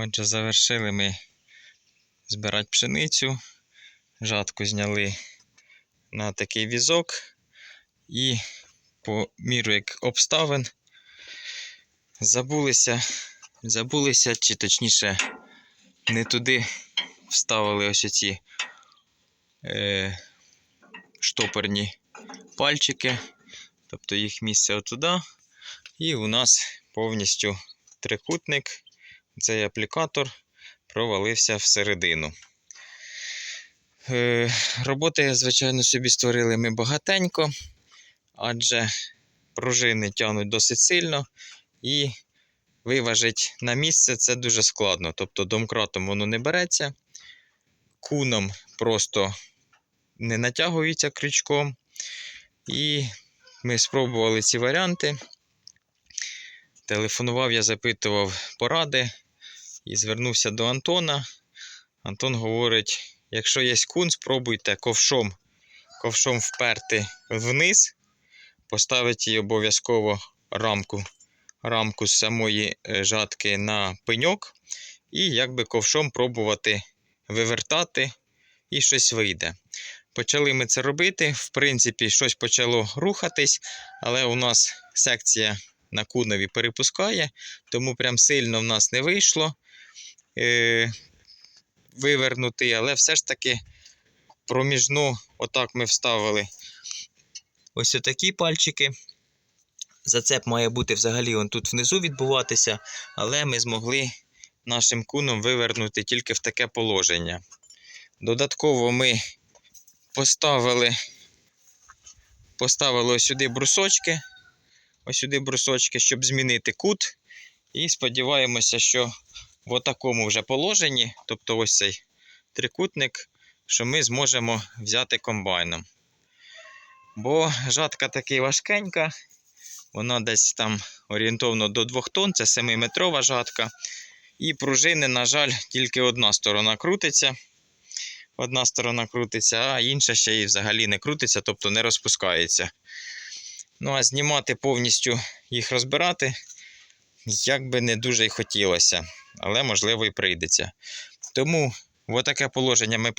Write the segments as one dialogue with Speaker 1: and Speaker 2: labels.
Speaker 1: Отже, завершили ми збирати пшеницю. Жатку зняли на такий візок. І по міру як обставин забулися, забулися, чи точніше, не туди вставили ось оці е, штопорні пальчики. Тобто їх місце отуда. І у нас повністю трикутник, цей аплікатор провалився всередину. Е, роботи, звичайно, собі створили ми багатенько, адже пружини тягнуть досить сильно і виважити на місце це дуже складно. Тобто домкратом воно не береться, куном просто не натягується крючком. І ми спробували ці варіанти. Телефонував, я запитував поради і звернувся до Антона. Антон говорить: якщо є кун, спробуйте ковшом, ковшом вперти вниз, поставити обов'язково рамку, рамку з самої е, жатки на пеньок, і якби ковшом пробувати вивертати, і щось вийде. Почали ми це робити. В принципі, щось почало рухатись, але у нас секція на кунові перепускає, тому прям сильно в нас не вийшло е, вивернути, але все ж таки проміжну, отак ми вставили ось отакі пальчики. Зацеп має бути взагалі он тут внизу відбуватися, але ми змогли нашим куном вивернути тільки в таке положення. Додатково ми поставили, поставили ось сюди брусочки, ось сюди брусочки, щоб змінити кут. І сподіваємося, що в такому вже положенні, тобто ось цей трикутник, що ми зможемо взяти комбайном. Бо жатка таки важкенька, вона десь там орієнтовно до 2 тонн, це 7-метрова жатка. І пружини, на жаль, тільки одна сторона крутиться. Одна сторона крутиться, а інша ще й взагалі не крутиться, тобто не розпускається. Ну, а знімати повністю їх розбирати, як би не дуже й хотілося, але можливо і прийдеться. Тому в таке положення ми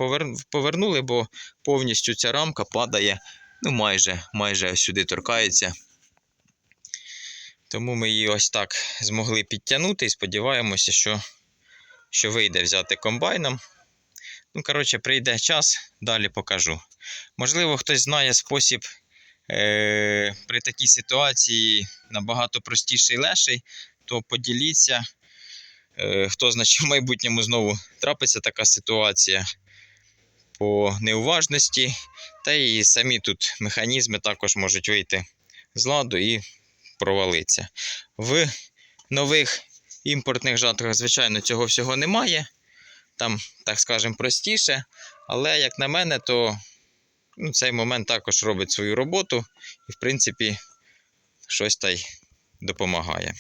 Speaker 1: повернули, бо повністю ця рамка падає, ну майже, майже сюди торкається. Тому ми її ось так змогли підтягнути і сподіваємося, що, що вийде взяти комбайном. Ну, коротше, прийде час, далі покажу. Можливо, хтось знає спосіб е- при такій ситуації набагато простіший леший, то поділіться. Е- хто значить в майбутньому знову трапиться така ситуація по неуважності. Та і самі тут механізми також можуть вийти з ладу і провалитися. В нових імпортних жатках, звичайно, цього всього немає там, так скажемо, простіше. Але, як на мене, то ну, цей момент також робить свою роботу і, в принципі, щось та й допомагає.